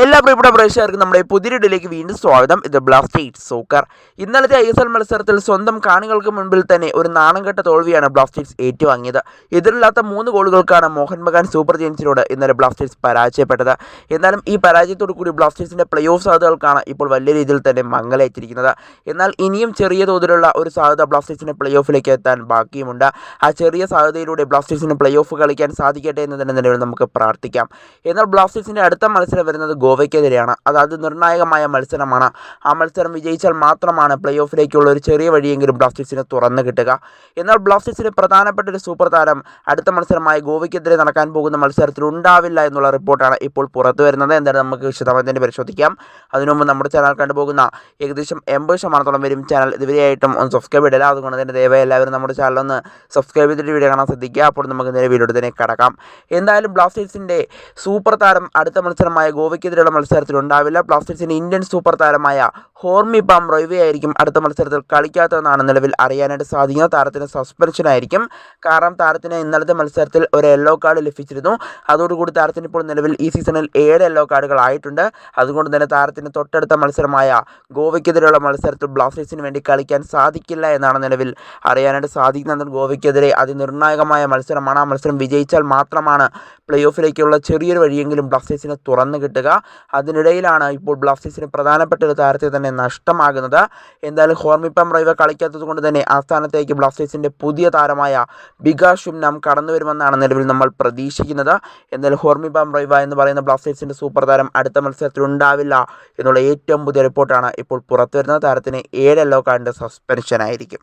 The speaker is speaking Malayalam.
എല്ലാ പ്രിയപ്പെട്ട പ്രേക്ഷകർക്കും നമ്മുടെ പുതിയ വീഡിയോയിലേക്ക് വീണ്ടും സ്വാഗതം. ഇത് ബ്ലാസ്റ്റേഴ്സ് സോക്കർ ഇന്നലത്തെ ഐ എസ് എൽ മത്സരത്തിൽ സ്വന്തം കാണികൾക്ക് മുൻപിൽ തന്നെ ഒരു നാണംകെട്ട തോൽവിയാണ് ബ്ലാസ്റ്റേഴ്സ് ഏറ്റുവാങ്ങിയത്. എതിരില്ലാത്ത മൂന്ന് ഗോളുകൾക്കാണ് മോഹൻ ബഗാൻ സൂപ്പർ ജെയിൻസിനോട് ഇന്നലെ ബ്ലാസ്റ്റേഴ്സ് പരാജയപ്പെട്ടത്. എന്നാലും ഈ പരാജയത്തോടു കൂടി ബ്ലാസ്റ്റേഴ്സിന്റെ പ്ലേ ഓഫ് സാധ്യതകൾക്കാണ് ഇപ്പോൾ വലിയ രീതിയിൽ തന്നെ മങ്ങലേറ്റിരിക്കുന്നത്. എന്നാൽ ഇനിയും ചെറിയ തോതിലുള്ള ഒരു സാധ്യത ബ്ലാസ്റ്റേഴ്സിന്റെ പ്ലേ ഓഫിലേക്ക് എത്താൻ ബാക്കിയുമുണ്ട്. ആ ചെറിയ സാധ്യതയിലൂടെ ബ്ലാസ്റ്റേഴ്സിന് പ്ലേ ഓഫ് കളിക്കാൻ സാധിക്കട്ടെ എന്ന് തന്നെ നിലവിൽ നമുക്ക് പ്രാർത്ഥിക്കാം. എന്നാൽ ബ്ലാസ്റ്റേഴ്സിന്റെ അടുത്ത മത്സരം വരുന്നത് ഗോവയ്ക്കെതിരെയാണ്. അതായത് നിർണായകമായ മത്സരമാണ്. ആ മത്സരം വിജയിച്ചാൽ മാത്രമാണ് പ്ലേ ഓഫിലേക്കുള്ള ഒരു ചെറിയ വഴിയെങ്കിലും ബ്ലാസ്റ്റേഴ്സിന് തുറന്നു കിട്ടുക. എന്നാൽ ബ്ലാസ്റ്റേഴ്സിന് പ്രധാനപ്പെട്ട ഒരു സൂപ്പർ താരം അടുത്ത മത്സരമായ ഗോവയ്ക്കെതിരെ നടക്കാൻ പോകുന്ന മത്സരത്തിൽ ഉണ്ടാവില്ല എന്നുള്ള റിപ്പോർട്ടാണ് ഇപ്പോൾ പുറത്തു വരുന്നത്. എന്തായാലും നമുക്ക് വിശദമായി തന്നെ പരിശോധിക്കാം അതിനുമുമ്പ് നമ്മുടെ ചാനൽ കണ്ടുപോകുന്ന ഏകദേശം എൺപത് ശതമാനത്തോളം വരും ചാനൽ ഇതുവരെയായിട്ടും ഒന്ന് സബ്സ്ക്രൈബ് ഇടില്ല അതുകൊണ്ട് തന്നെ ദയവായി എല്ലാവരും നമ്മുടെ ചാനൽ ഒന്ന് സബ്സ്ക്രൈബ് ചെയ്തിട്ട് വീഡിയോ കാണാൻ ശ്രദ്ധിക്കുക. അപ്പോൾ നമുക്ക് നേരെ വീഡിയോ തന്നെ കടക്കാം. എന്തായാലും ബ്ലാസ്റ്റേഴ്സിന്റെ സൂപ്പർ താരം അടുത്ത മത്സരമായ ഗോവയ്ക്കെതിരെയുള്ള മത്സരത്തിൽ ഉണ്ടാവില്ല ബ്ലാസ്റ്റേഴ്സിന് ഇന്ത്യൻ സൂപ്പർ താരമായ ഹോർമി പാം റോയ്വെ ആയിരിക്കും അടുത്ത മത്സരത്തിൽ കളിക്കാത്തതെന്നാണ് നിലവിൽ അറിയാനായിട്ട് സാധിക്കുന്നത്. താരത്തിന് സസ്പെൻഷനായിരിക്കും. കാരണം താരത്തിന് ഇന്നലത്തെ മത്സരത്തിൽ ഒരു യെല്ലോ കാർഡ് ലഭിച്ചിരുന്നു. അതോടുകൂടി താരത്തിന് ഇപ്പോൾ നിലവിൽ ഈ സീസണിൽ ഏഴ് യെല്ലോ കാർഡുകളായിട്ടുണ്ട് അതുകൊണ്ട് തന്നെ താരത്തിന് തൊട്ടടുത്ത മത്സരമായ ഗോവയ്ക്കെതിരെയുള്ള മത്സരത്തിൽ ബ്ലാസ്റ്റേഴ്സിന് വേണ്ടി കളിക്കാൻ സാധിക്കില്ല എന്നാണ് നിലവിൽ അറിയാനായിട്ട് സാധിക്കുന്നത്. ഗോവയ്ക്കെതിരെ അതിനിർണായകമായ മത്സരമാണ്. ആ മത്സരം വിജയിച്ചാൽ മാത്രമാണ് പ്ലേ ഓഫിലേക്കുള്ള ചെറിയൊരു വഴിയെങ്കിലും ബ്ലാസ്റ്റേഴ്സിന് തുറന്നു കിട്ടുക. അതിനിടയിലാണ് ഇപ്പോൾ ബ്ലാസ്റ്റേഴ്സിന് പ്രധാനപ്പെട്ട ഒരു താരത്തെ തന്നെ നഷ്ടമാകുന്നത്. എന്തായാലും ഹോർമിപ്പം റൈവ കളിക്കാത്തത് കൊണ്ട് തന്നെ ആ സ്ഥാനത്തേക്ക് ബ്ലാസ്റ്റേഴ്സിന്റെ പുതിയ താരമായ ബിഗാ ഷുംനാം കടന്നു വരുമെന്നാണ് നിലവിൽ നമ്മൾ പ്രതീക്ഷിക്കുന്നത്. എന്തായാലും ഹോർമിപ്പം റൈവ എന്ന് പറയുന്ന ബ്ലാസ്റ്റേഴ്സിന്റെ സൂപ്പർ താരം അടുത്ത മത്സരത്തിൽ ഉണ്ടാവില്ല എന്നുള്ള ഏറ്റവും പുതിയ റിപ്പോർട്ടാണ് ഇപ്പോൾ പുറത്തു വരുന്നത് താരത്തിന് ഏഴ് യെല്ലോ കാർഡിന്റെ സസ്പെൻഷൻ ആയിരിക്കും.